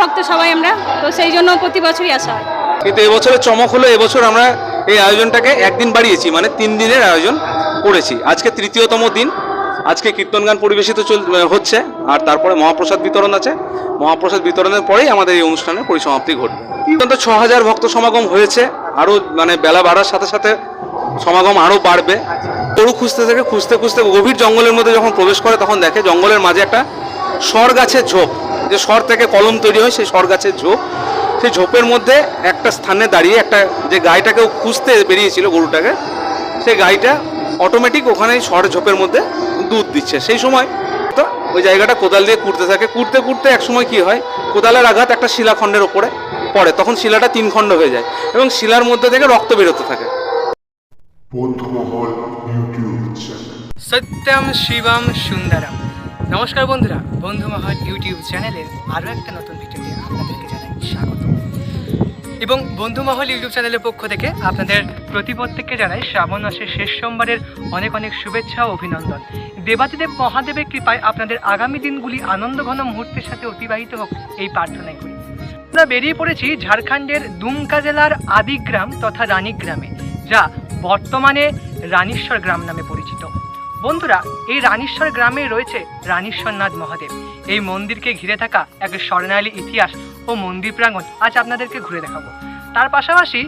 ভক্ত সবাই আমরা, তো সেই জন্য প্রতি বছরই আসা হয়। কিন্তু এবছরের চমক হলো, এবছর আমরা এই আয়োজনটাকে একদিন বাড়িয়েছি মানে তিন দিনের আয়োজন করেছি। আজকে তৃতীয়তম দিন, আজকে কীর্তন গান পরিবেশিত চল হচ্ছে, আর তারপরে মহাপ্রসাদ বিতরণ আছে। মহাপ্রসাদ বিতরণের পরেই আমাদের এই অনুষ্ঠানের পরিসমাপ্তি ঘটবে। অন্তত ছ হাজার ভক্ত সমাগম হয়েছে, আরও মানে বেলা বাড়ার সাথে সাথে সমাগম আরও বাড়বে। গরু খুঁজতে থেকে, খুঁজতে খুঁজতে গভীর জঙ্গলের মধ্যে যখন প্রবেশ করে, তখন দেখে জঙ্গলের মাঝে একটা সর গাছের ঝোপ। যে সর থেকে কলম তৈরি হয় সেই সর গাছের ঝোপ। সেই ঝোপের মধ্যে একটা স্থানে দাঁড়িয়ে একটা যে গাইটাকে ও খুঁজতে বেরিয়েছিল গরুটাকে সেই গাইটা অটোমেটিক ওখানেই সর ঝোপের মধ্যে দুধ দিচ্ছে। সেই সময় তো ওই জায়গাটা কোদাল দিয়ে কুড়তে থাকে। কুড়তে কুড়তে এক সময় কি হয় কোদালের আঘাত একটা শিলাখণ্ডের ওপরে পড়ে। তখন শিলাটা তিন খণ্ড হয়ে যায় এবং শিলার মধ্যে থেকে রক্ত বেরোতে থাকে। সত্যম শিবম সুন্দরম। নমস্কার বন্ধুরা বন্ধু বন্ধুমহল ইউটিউব চ্যানেলের আরও একটা নতুন ভিডিওতে আপনাদেরকে জানাই স্বাগত। এবং বন্ধুমহল ইউটিউব চ্যানেলের পক্ষ থেকে আপনাদের প্রতি প্রত্যেককে জানাই শ্রাবণ মাসের শেষ সোমবারের অনেক অনেক শুভেচ্ছা ও অভিনন্দন। দেবাদিদেব মহাদেবের কৃপায় আপনাদের আগামী দিনগুলি আনন্দঘন মুহূর্তের সাথে অতিবাহিত হোক এই প্রার্থনাই করি। আমরা বেরিয়ে পড়েছি ঝাড়খণ্ডের দুমকা জেলার আদিগ্রাম তথা রানীগ্রামে, যা বর্তমানে রানীশ্বর গ্রাম নামে পরিচিত। বন্ধুরা, এই রানীশ্বর গ্রামে রয়েছে রানীশ্বরনাথ মহাদেব। এই মন্দিরকে ঘিরে থাকা এক স্বর্ণালী ইতিহাস ও মন্দির প্রাঙ্গণ আজ আপনাদেরকে ঘুরে দেখাবো। তার পাশাপাশি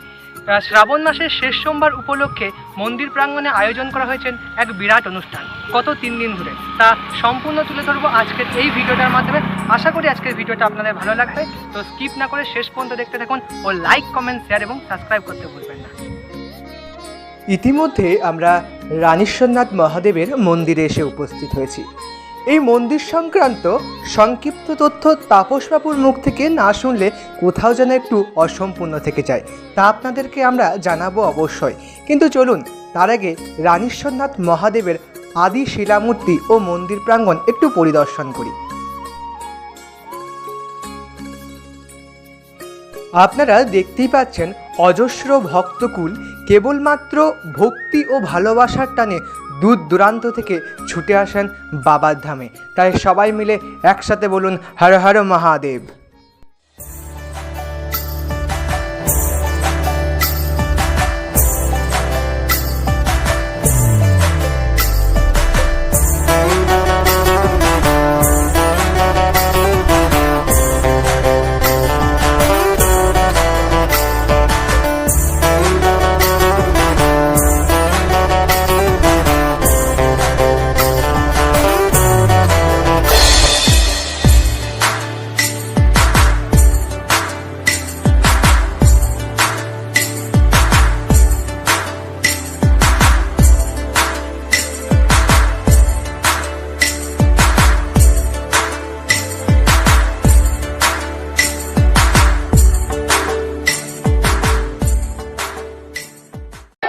শ্রাবণ মাসের শেষ সোমবার উপলক্ষে মন্দির প্রাঙ্গণে আয়োজন করা হয়েছে এক বিরাট অনুষ্ঠান। গত তিন দিন ধরে। তা সম্পূর্ণ তুলে ধরবো আজকের এই ভিডিওটার মাধ্যমে। আশা করি আজকের ভিডিওটা আপনাদের ভালো লাগবে। তো স্কিপ না করে শেষ পর্যন্ত দেখতে থাকুন ও লাইক, কমেন্ট, শেয়ার এবং সাবস্ক্রাইব করতে ভুলবেন না। ইতিমধ্যে আমরা রানীশ্বরনাথ মহাদেবের মন্দিরে এসে উপস্থিত হয়েছি। এই মন্দির সংক্রান্ত সংক্ষিপ্ত তথ্য তাপসবাবুর মুখ থেকে না শুনলে কোথাও যেন একটু অসম্পূর্ণ থেকে যায়, তা আপনাদেরকে আমরা জানাব অবশ্যই। কিন্তু চলুন, তার আগে রানীশ্বরনাথ মহাদেবের আদি শিলামূর্তি ও মন্দির প্রাঙ্গণ একটু পরিদর্শন করি। আপনারা দেখতেই পাচ্ছেন অজস্র ভক্তকুল কেবলমাত্র ভক্তি ও ভালোবাসার টানে দূর দূরান্ত থেকে ছুটে আসেন বাবার ধামে। তাই সবাই মিলে একসাথে বলুন, হর হর মহাদেব।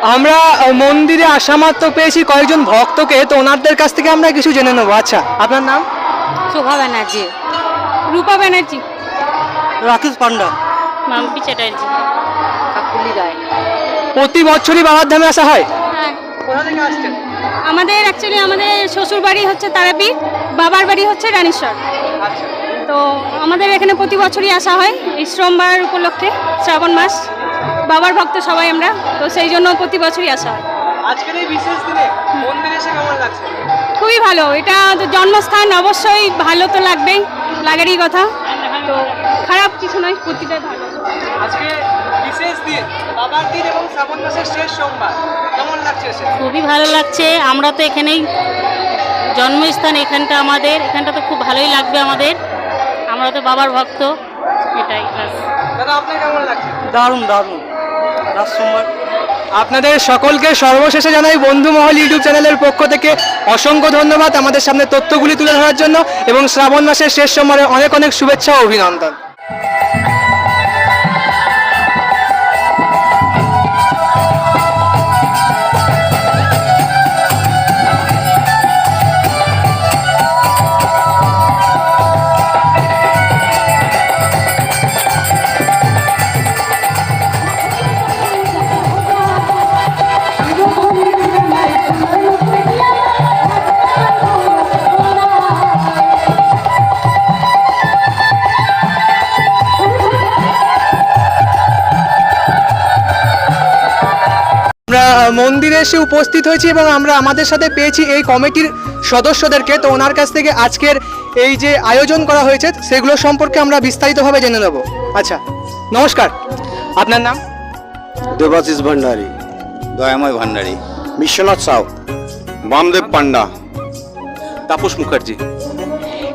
আমরা মন্দিরে আসা মাত্র পেয়েছি কয়েকজন ভক্তকে তো ওনাদের কাছ থেকে আমরা কিছু জেনে নেব। আচ্ছা আপনার নাম? শোভা ব্যানার্জি। রূপা ব্যানার্জি। রাকেশ পান্ডা। মাম্পি চ্যাটার্জি। কাকুলি রায়। প্রতি বছরই বাবার ধামে আসা হয়? হ্যাঁ। কোথা থেকে আসছেন? আমাদের অ্যাকচুয়ালি আমাদের শ্বশুর বাড়ি হচ্ছে তারাপীঠ বাবার বাড়ি হচ্ছে রানীশ্বর। আচ্ছা। তো আমাদের এখানে প্রতি বছরই আসা হয় এই সোমবার উপলক্ষে শ্রাবণ মাস। বাবার ভক্ত সবাই আমরা তো সেই জন্য প্রতি বছরই আসা হয়। আজকের এই বিশেষ দিনে মন্দিরে এসে কেমন লাগছে? খুবই ভালো এটা তো জন্মস্থান অবশ্যই ভালো তো লাগবেই লাগারই কথা। তো খারাপ কিছু নয় প্রতিটা ভালো আজকে বিশেষ দিন বাবার দিন এবং শ্রাবণ মাসের শেষ সোমবার কেমন লাগছে খুবই ভালো লাগছে আমরা তো এখানেই জন্মস্থান এখানটা আমাদের এখানটা তো খুব ভালোই লাগবে আমাদের। আমরা তো বাবার ভক্ত এটাই দাদা আপনার কেমন লাগছে? দারুণ দারুণ। লাস্ট সোমবার। আপনাদের সকলকে সর্বশেষে জানাই বন্ধু মহল ইউটিউব চ্যানেলের পক্ষ থেকে অসংখ্য ধন্যবাদ। আমাদের সামনে তথ্যগুলি তুলে ধরার জন্য এবং শ্রাবণ মাসের শেষ সময়ে অনেক অনেক শুভেচ্ছা ও অভিনন্দন। আমরা মন্দিরে এসে উপস্থিত হয়েছি এবং আমরা আমাদের সাথে পেয়েছি এই কমিটির সদস্যদেরকে। তো ওনার কাছ থেকে আজকের এই যে আয়োজন করা হয়েছে সেগুলো সম্পর্কে আমরা বিস্তারিতভাবে জেনে নেব। আচ্ছা নমস্কার। আপনার নাম? দেবাশিস ভান্ডারী। দয়াময় ভান্ডারী। বিশ্বনাথ সাউ। বামদেব পান্ডা তাপস মুখার্জি।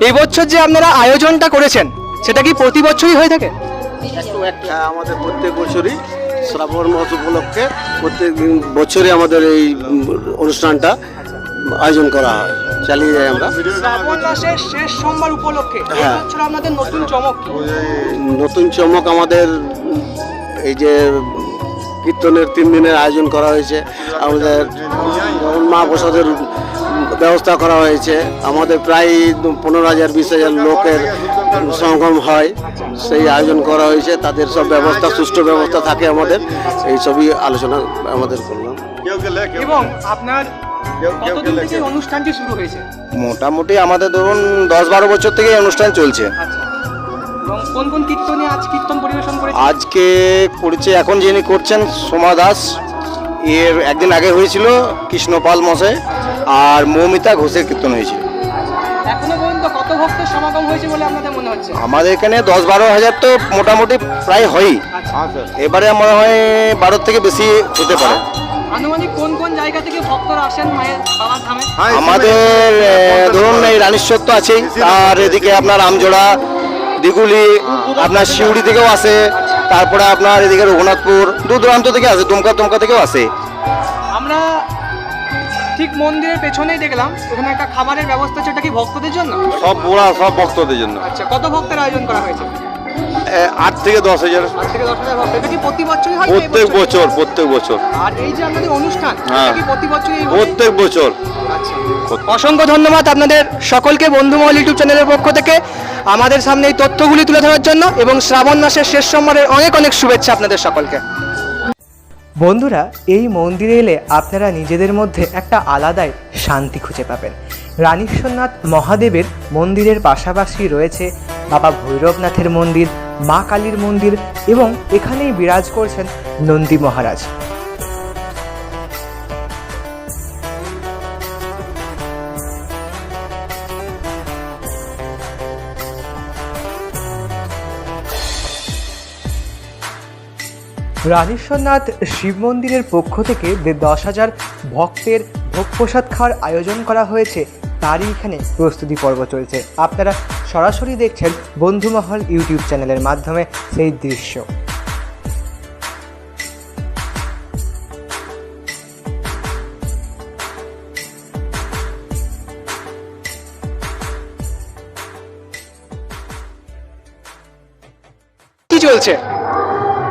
এই বছর যে আপনারা আয়োজনটা করেছেন সেটা কি প্রতি বছরই হয়ে থাকে? হ্যাঁ আমাদের প্রত্যেক বছরই। শ্রাবণ মাস উপলক্ষে প্রত্যেক দিন বছরই আমাদের এই অনুষ্ঠানটা আয়োজন করা হয় চালিয়ে যাই আমরা। শ্রাবণ মাসের শেষ সোমবার উপলক্ষে এই হ্যাঁ। নতুন চমক নতুন চমক আমাদের এই যে কীর্তনের তিন দিনের আয়োজন করা হয়েছে। আমাদের মা প্রসাদের ব্যবস্থা করা হয়েছে। আমাদের প্রায় পনেরো হাজার বিশ হাজার লোকের সমাগম হয়। সেই আয়োজন করা হয়েছে। তাদের সব ব্যবস্থা সুষ্ঠু ব্যবস্থা থাকে আমাদের। এই সবই আলোচনা আমাদের করলাম। এবং আপনার কতদিন থেকে এই অনুষ্ঠানটি শুরু হয়েছে? মোটামুটি আমাদের ধরুন দশ বারো বছর থেকে অনুষ্ঠান চলছে। আচ্ছা। আজকে করেছে এখন যিনি করছেন সোমা দাস। এর একদিন আগে হয়েছিল কৃষ্ণপাল মশাই আর মৌমিতা ঘোষের কীর্তন হয়েছিল। এখনও পর্যন্ত কত ভক্তের সমাগম হয়েছে বলে আপনাদের মনে হচ্ছে? আমাদের এখানে দশ বারো হাজার তো মোটামুটি প্রায় হয়ই। আচ্ছা। এবারে মনে হয় বারো থেকে বেশি হতে পারে। আনুমানিক কোন কোন জায়গা থেকে ভক্তরা আসেন মায়ের বাবার ধামে? আমাদের ধরুন এই রানীশ্বর তো আছেই। আর এদিকে আপনার আমজোড়া দিগুলি আপনার শিউড়ি থেকেও আসে। তারপরে আপনার এদিকে রঘুনাথপুর দূর দূরান্ত থেকে আসে দুমকা তুমকা থেকেও আসে আমরা ঠিক মন্দিরের পেছনেই দেখলাম ওখানে একটা খাবারের ব্যবস্থা আছে কি ভক্তদের জন্য? সব বুড়া সব ভক্তদের জন্য। আচ্ছা কত ভক্তের আয়োজন করা হয়েছে? আট থেকে দশ হাজার। আট থেকে দশ হাজার ভক্ত এটা কি প্রতি বছরই হয়? প্রত্যেক বছর? প্রত্যেক বছর। আর এই যে আপনাদের অনুষ্ঠান হ্যাঁ। কি প্রতি বছরই প্রত্যেক বছর। আচ্ছা। অসংখ্য ধন্যবাদ আপনাদের সকলকে বন্ধুমহল ইউটিউব চ্যানেলের পক্ষ থেকে। আমাদের সামনে এই তথ্যগুলি তুলে ধরার জন্য এবং শ্রাবণ মাসের শেষ সোমবারের অনেক অনেক শুভেচ্ছা আপনাদের সকলকে। বন্ধুরা, এই মন্দিরে এলে আপনারা নিজেদের মধ্যে একটা আলাদাই শান্তি খুঁজে পাবেন। রানীশ্বরনাথ মহাদেবের মন্দিরের পাশাপাশি রয়েছে বাবা ভৈরবনাথের মন্দির, মা কালীর মন্দির এবং এখানেই বিরাজ করছেন নন্দী মহারাজ। রানীশ্বরনাথ শিব মন্দিরের পক্ষ থেকে যে দশ হাজার ভক্তের ভোগ প্রসাদ খাওয়ার আয়োজন করা হয়েছে, তারই এখানে প্রস্তুতি পর্ব চলছে। আপনারা সরাসরি দেখছেন বন্ধুমহল ইউটিউব চ্যানেলের মাধ্যমে সেই দৃশ্য। চলছে?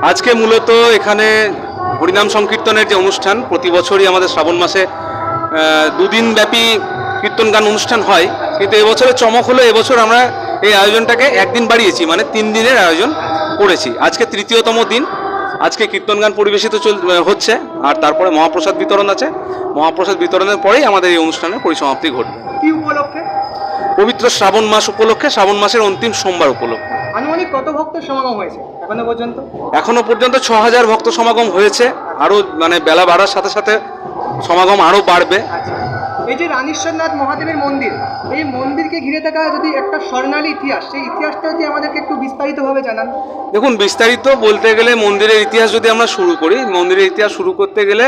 আজকে মূলত এখানে হরিনাম সংকীর্তনের যে অনুষ্ঠান প্রতি বছরই আমাদের শ্রাবণ মাসে দুদিন ব্যাপী কীর্তন গান অনুষ্ঠান হয়। কিন্তু এবছরে চমক হলো এবছর আমরা এই আয়োজনটাকে একদিন বাড়িয়েছি মানে তিন দিনের আয়োজন করেছি। আজকে তৃতীয়তম দিন আজকে কীর্তন গান পরিবেশিত চল হচ্ছে আর তারপরে মহাপ্রসাদ বিতরণ আছে। মহাপ্রসাদ বিতরণের পরেই আমাদের এই অনুষ্ঠানের পরিসমাপ্তি ঘটবে। কি উপলক্ষে? পবিত্র শ্রাবণ মাস উপলক্ষে শ্রাবণ মাসের অন্তিম সোমবার উপলক্ষে। আনুমানিক কত ভক্তের সমাগম হয়েছে? এখনও পর্যন্ত? এখনও পর্যন্ত ছ হাজার ভক্ত সমাগম হয়েছে। আরও মানে বেলা বাড়ার সাথে সাথে সমাগম আরও বাড়বে। আচ্ছা। এই যে রানীশ্বরনাথ মহাদেবের মন্দির এই মন্দিরকে ঘিরে থাকা যদি একটা স্বর্ণালী ইতিহাস সেই ইতিহাসটা যদি আমাদেরকে একটু বিস্তারিতভাবে জানান? দেখুন বিস্তারিত বলতে গেলে মন্দিরের ইতিহাস যদি আমরা শুরু করি মন্দিরের ইতিহাস শুরু করতে গেলে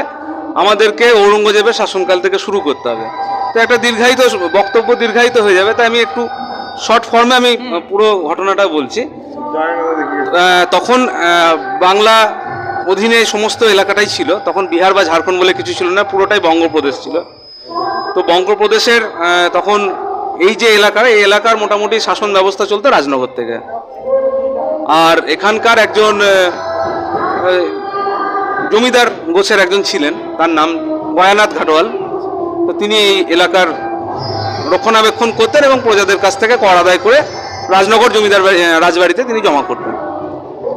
আমাদেরকে ঔরঙ্গজেবের শাসনকাল থেকে শুরু করতে হবে। তো একটা দীর্ঘায়িত বক্তব্য দীর্ঘায়িত হয়ে যাবে তাই আমি একটু শর্ট ফর্মে আমি পুরো ঘটনাটা বলছি। তখন বাংলা অধীনে সমস্ত এলাকাটাই ছিল। তখন বিহার বা ঝাড়খণ্ড বলে কিছু ছিল না পুরোটাই বঙ্গপ্রদেশ ছিল। তো বঙ্গপ্রদেশের তখন এই যে এলাকা এই এলাকার মোটামুটি শাসন ব্যবস্থা চলতো রাজনগর থেকে। আর এখানকার একজন জমিদার গোছের একজন ছিলেন তার নাম গয়ানাথ ঘাটোয়াল। তো তিনি এই এলাকার রক্ষণাবেক্ষণ করতেন এবং প্রজাদের কাছ থেকে কর আদায় করে রাজনগর জমিদার রাজবাড়িতে তিনি জমা করতেন।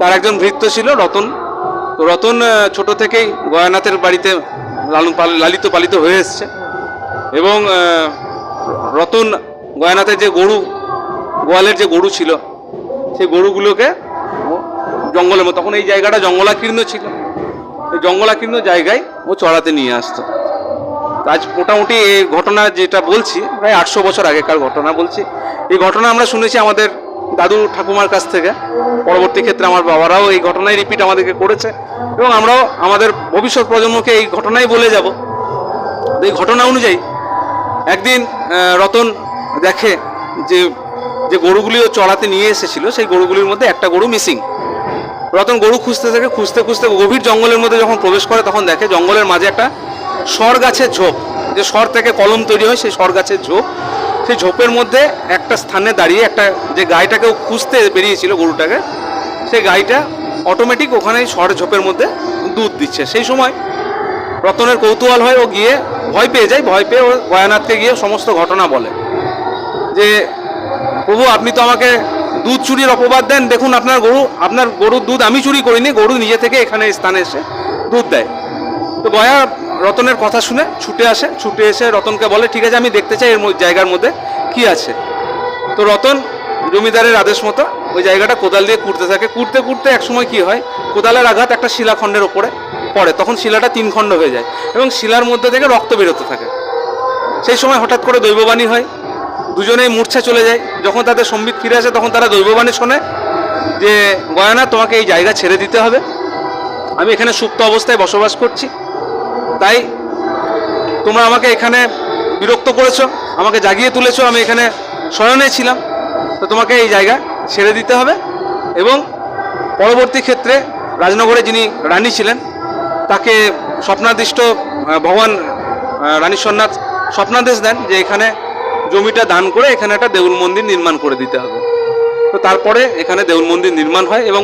তার একজন ভৃত্য ছিল রতন। তো রতন ছোট থেকেই গয়ানাথের বাড়িতে লালন লালিত পালিত হয়ে এসছে এবং রতন গয়ানাথের যে গরু, গোয়ালের যে গরু ছিল, সেই গরুগুলোকে জঙ্গলের মতো, তখন এই জায়গাটা জঙ্গলাকীর্ণ ছিল। এই জঙ্গলাকীর্ণ জায়গায় ও চড়াতে নিয়ে আসতো। আজ মোটামুটি এই ঘটনা যেটা বলছি, প্রায় আটশো বছর আগেকার ঘটনা বলছি। এই ঘটনা আমরা শুনেছি আমাদের দাদু ঠাকুমার কাছ থেকে। পরবর্তী ক্ষেত্রে আমার বাবারাও এই ঘটনায় রিপিট আমাদেরকে করেছে এবং আমরাও আমাদের ভবিষ্যৎ প্রজন্মকে এই ঘটনাই বলে যাব। এই ঘটনা অনুযায়ী একদিন রতন দেখে যে যে গরুগুলিও চড়াতে নিয়ে এসেছিল, সেই গরুগুলির মধ্যে একটা গরু মিসিং রতন গরু খুঁজতে থাকে, খুঁজতে খুঁজতে গভীর জঙ্গলের মধ্যে যখন প্রবেশ করে, তখন দেখে জঙ্গলের মাঝে একটা সর গাছের ঝোপ। যে সর থেকে কলম তৈরি হয়, সেই সর গাছের ঝোপ। সেই ঝোপের মধ্যে একটা স্থানে দাঁড়িয়ে একটা যে গাইটাকে ও খুঁজতে বেরিয়েছিল গরুটাকে, সেই গাইটা অটোমেটিক ওখানে সর ঝোপের মধ্যে দুধ দিচ্ছে। সেই সময় রতনের কৌতূহল হয়, ও গিয়ে ভয় পেয়ে যায়। ভয় পেয়ে ও গয়ানাথকে গিয়ে সমস্ত ঘটনা বলে। যে, প্রভু, আপনি তো আমাকে দুধ চুরির অপবাদ দেন। দেখুন, আপনার গরু, আপনার গরুর দুধ আমি চুরি করিনি। গরু নিজে থেকে এখানে স্থানে এসে দুধ দেয়। তো গয়া রতনের কথা শুনে ছুটে আসে, ছুটে এসে রতনকে বলে, ঠিক আছে, আমি দেখতে চাই এর জায়গার মধ্যে কি আছে। তো রতন জমিদারের আদেশ মতো ওই জায়গাটা কোদাল দিয়ে কুড়তে থাকে। কুড়তে কুড়তে একসময় কি হয়, কোদালের আঘাত একটা শিলাখণ্ডের ওপরে পড়ে, তখন শিলাটা তিন খণ্ড হয়ে যায় এবং শিলার মধ্যে থেকে রক্ত বেরোতে থাকে। সেই সময় হঠাৎ করে দৈববাণী হয়, দুজনেই মূর্ছা চলে যায়। যখন তাদের সম্বিত ফিরে আসে, তখন তারা দৈববাণী শোনে যে, গয়ানা, তোমাকে এই জায়গা ছেড়ে দিতে হবে। আমি এখানে সুপ্ত অবস্থায় বসবাস করছি। তাই তোমরা আমাকে এখানে বিরক্ত করেছ, আমাকে জাগিয়ে তুলেছো, আমি এখানে শয়নে ছিলাম। তো তোমাকে এই জায়গা ছেড়ে দিতে হবে এবং পরবর্তী ক্ষেত্রে রাজনগরে যিনি রানী ছিলেন, তাকে স্বপ্নাদিষ্ট ভগবান রানী সোমনাথ স্বপ্নাদেশ দেন যে এখানে জমিটা দান করে এখানে একটা দেউল মন্দির নির্মাণ করে দিতে হবে। তো তারপরে এখানে দেউল মন্দির নির্মাণ হয় এবং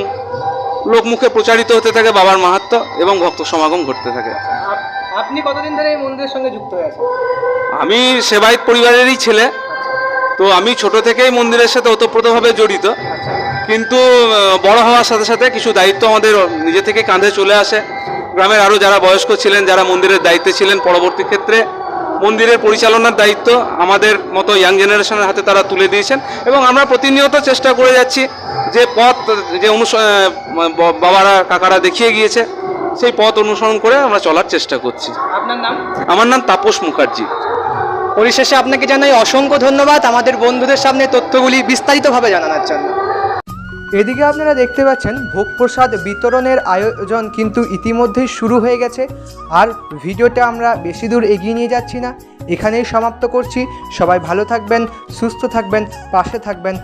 লোকমুখে প্রচারিত হতে থাকে বাবার মাহাত্ম এবং ভক্ত সমাগম ঘটতে থাকে। আপনি কতদিন ধরে এই মন্দিরের সঙ্গে যুক্ত হয়ে আছেন? আমি সেবায়ত পরিবারেরই ছেলে। তো আমি ছোট থেকেই মন্দিরের সাথে ওতপ্রোতভাবে জড়িত। কিন্তু বড় হওয়ার সাথে সাথে কিছু দায়িত্ব আমাদের নিজে থেকে কাঁধে চলে আসে। গ্রামের আরও যারা বয়স্ক ছিলেন, যারা মন্দিরের দায়িত্বে ছিলেন, পরবর্তী ক্ষেত্রে মন্দিরের পরিচালনার দায়িত্ব আমাদের মতো ইয়াং জেনারেশনের হাতে তারা তুলে দিয়েছেন। এবং আমরা প্রতিনিয়ত চেষ্টা করে যাচ্ছি যে পথ, যে অনুস বাবারা, কাকারা দেখিয়ে গিয়েছে। সেই পথ অনুসরণ করে আমরা চলার চেষ্টা করছি। আপনার নাম? আমার নাম তাপস মুখার্জি। পরিশেষে আপনাকে জানাই অসংখ্য ধন্যবাদ। আমাদের বন্ধুদের সামনে তথ্যগুলি বিস্তারিতভাবে জানানোর জন্য। এদিকে আপনারা দেখতে পাচ্ছেন ভোগ প্রসাদ বিতরণের আয়োজন কিন্তু ইতিমধ্যেই শুরু হয়ে গেছে। আর ভিডিওটা আমরা বেশি দূর এগিয়ে নিয়ে যাচ্ছি না। এখানেই সমাপ্ত করছি। সবাই ভালো থাকবেন সুস্থ থাকবেন পাশে থাকবেন।